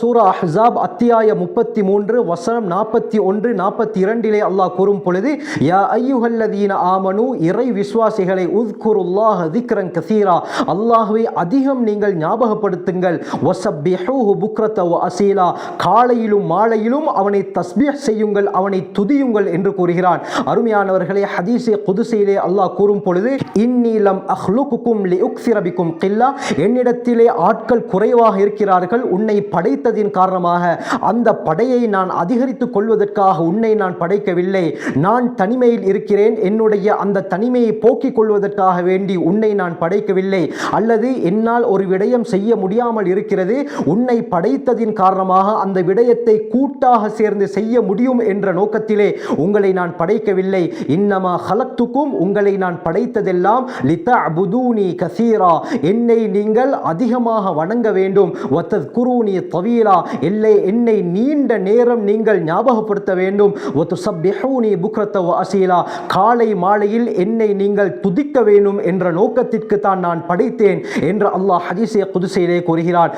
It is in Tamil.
சூரா அஹாப் அத்தியாய முப்பத்தி மூன்று வசனம் நாற்பத்தி ஒன்று நாற்பத்தி இரண்டிலே அல்லாஹ் கூறும் பொழுது யா ஐயுகல்லதீன ஆமனு இறை விசுவாசிகளை உத்குருல்லாஹ் திக்ரன் கசீரா. அல்லாஹுவை அதிகம் நீங்கள் ஞாபகப்படுத்துங்கள். வசப்பிஹூஹு புக்ரத அசீலா. காலையிலும் மாலையிலும் அவனை தஸ்பீஹ் செய்யுங்கள் அவனை துதியுங்கள் என்று கூறுகிறான். அருமையானவர்களே ஹதீஸே குதுசையிலே அல்லாஹ் கூறும் பொழுது இந்நீலம் அஹ்லுக்குக்கும் லி உக்சிரபிக்கும் கில்லா. என்னிடத்திலே ஆட்கள் குறைவாக இருக்கிறார்கள் உன்னை படைத்த கேட்டதின் காரணமாக அந்த படையை நான் அதிகரித்துக் கொள்வதற்காக உன்னை நான் படைக்கவில்லை. நான் தனிமையில் இருக்கிறேன். என்னுடைய அந்த தனிமையை போக்கிக் கொள்வதற்காக வேண்டி உன்னை நான் படைக்கவில்லை. அல்லது என்னால் ஒரு விடயம் செய்ய முடியாமல் இருக்கிறது. உன்னை படைத்ததின் காரணமாக அந்த விடயத்தை கூட்டாக சேர்ந்து செய்ய முடியும் என்ற நோக்கத்திலே உங்களை நான் படைக்கவில்லை. இன்னமா ஹலத்துக்கும் உங்களை நான் படைத்ததெல்லாம் லித அபுதூனி கசீரா. என்னை நீங்கள் அதிகமாக வணங்க வேண்டும். ஒத்தத் குருனி தவீலா இல்லை என்னை நீண்ட நேரம் நீங்கள் ஞாபகப்படுத்த வேண்டும். ஒத்து அசீலா காலை மாலையில் என்னை நீங்கள் துதிக்க வேண்டும் என்ற நோக்கத்திற்கு தான் நான் படைத்தேன் என்று அல்லாஹ் ஹதீஸே குதிசையிலே கூறுகிறான்.